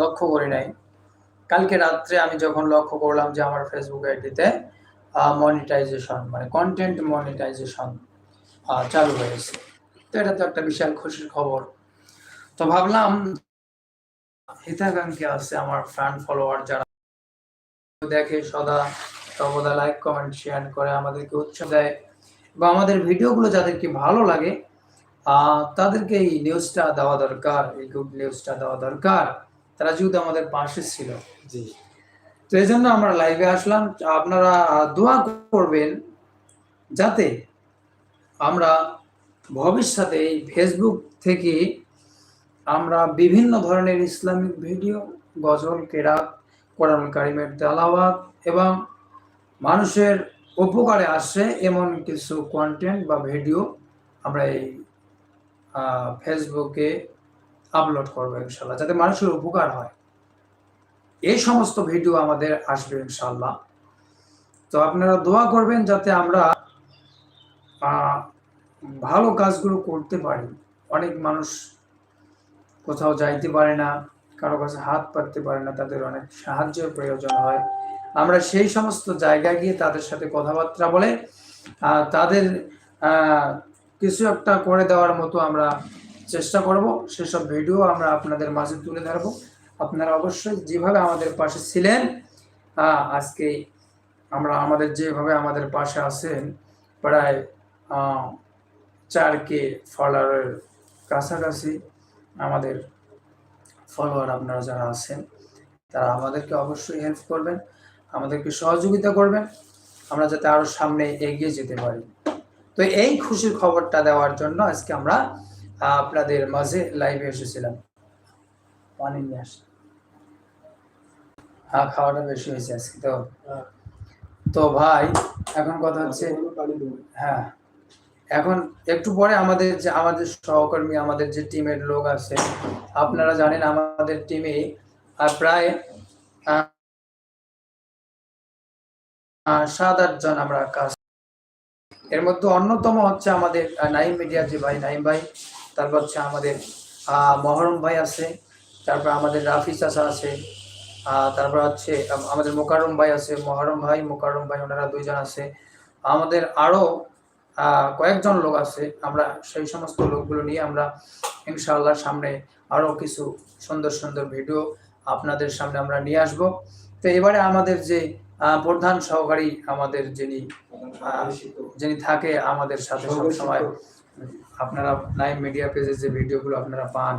লক্ষ্য করি নাই। কালকে রাত্রে আমি যখন লক্ষ্য করলাম যে আমার ফেসবুক আইডিতে মনিটাইজেশন মানে কন্টেন্ট মনিটাইজেশন চালু হয়েছে। তো এটা তো একটা বিশাল খুশির খবর। তো ভাবলাম হিতাকাঙ্ক্ষী আছে আমার ফ্যান ফলোয়ার যারা দেখে সদা সর্বদা লাইক কমেন্ট শেয়ার করে আমাদেরকে উৎসাহ দেয়। বা আমাদের ভিডিওগুলো যাদেরকে ভালো লাগে তাদেরকে এই নিউজটা দেওয়া দরকার এই গুড নিউজটা দেওয়া দরকার। তারা যেহেতু আমাদের পাশে ছিল। জি। তো এই জন্য আমরা লাইভে আসলাম। আপনারা দোয়া করবেন যাতে আমরা ভবিষ্যতে এই ফেসবুক থেকে আমরা বিভিন্ন ধরনের ইসলামিক ভিডিও গজল কেরাত কোরআন কারিমের তেলাওয়াত এবং মানুষের উপকারে আসে এমন কিছু কন্টেন্ট বা ভিডিও আমরা এই ফেসবুকে আপলোড করব ইনশাল্লাহ, যাতে মানুষের উপকার হয়। এই সমস্ত ভিডিও আমাদের আসবে ইনশাল্লাহ। তো আপনারা দোয়া করবেন যাতে আমরা ভালো কাজগুলো করতে পারি। অনেক মানুষ কোথাও যাইতে পারে না, কারও কাছে হাত পাততে পারে না, তাদের অনেক সাহায্যের প্রয়োজন হয়। আমরা সেই সমস্ত জায়গায় গিয়ে তাদের সাথে কথাবার্তা বলে তাদের কিছু একটা করে দেওয়ার মতো আমরা চেষ্টা করব। সেসব ভিডিও আমরা আপনাদের মাঝে তুলে ধরবো। আপনারা অবশ্যই যেভাবে আমাদের পাশে ছিলেন আজকে আমরা আমাদের যেভাবে আমাদের পাশে আছেন, প্রায় চার কে ফলোয়ারের কাছাকাছি আমাদের ফলোয়ার আপনারা যারা আছেন, তারা আমাদেরকে অবশ্যই হেল্প করবেন, আমাদেরকে সহযোগিতা করবেন, আমরা যাতে আরও সামনে এগিয়ে যেতে পারি। তো এই খুশির খবরটা দেওয়ার জন্য আজকে আমরা আপনাদের মাঝে লাইভে এসেছিলাম পানি নিয়ে আস হ্যাঁ খাওয়াটা বেশি হয়েছে আজকে তো। তো ভাই, এখন কথা হচ্ছে হ্যাঁ এখন একটু পরে আমাদের যে, আমাদের সহকর্মী, আমাদের যে টিমের লোক আছে, আপনারা জানেন আমাদের টিমে প্রায় সাত আট জন আমরা কাজ এর মধ্যে অন্যতম হচ্ছে আমাদের নাইম মিডিয়া যে ভাই নাইম ভাই, তারপর হচ্ছে আমাদের মহরম ভাই আছে, তারপর আমাদের রাফি চাচা আছে তারপর হচ্ছে আমাদের মোকারম ভাই আছে, মহরম ভাই মোকারম ভাই, ওনারা দুইজন আছে। আমাদের আরও কয়েকজন লোক আছে, আমরা সেই সমস্ত লোকগুলো নিয়ে আমরা ইনশাআল্লাহ সামনে আরও কিছু সুন্দর সুন্দর ভিডিও আপনাদের সামনে আমরা নিয়ে আসব। তো এবারে আমাদের যে প্রধান সহকারী আমাদের যিনি যিনি থাকে আমাদের সাথে সব সময় আপনারা লাইভ মিডিয়া পেজে যে ভিডিওগুলো আপনারা পান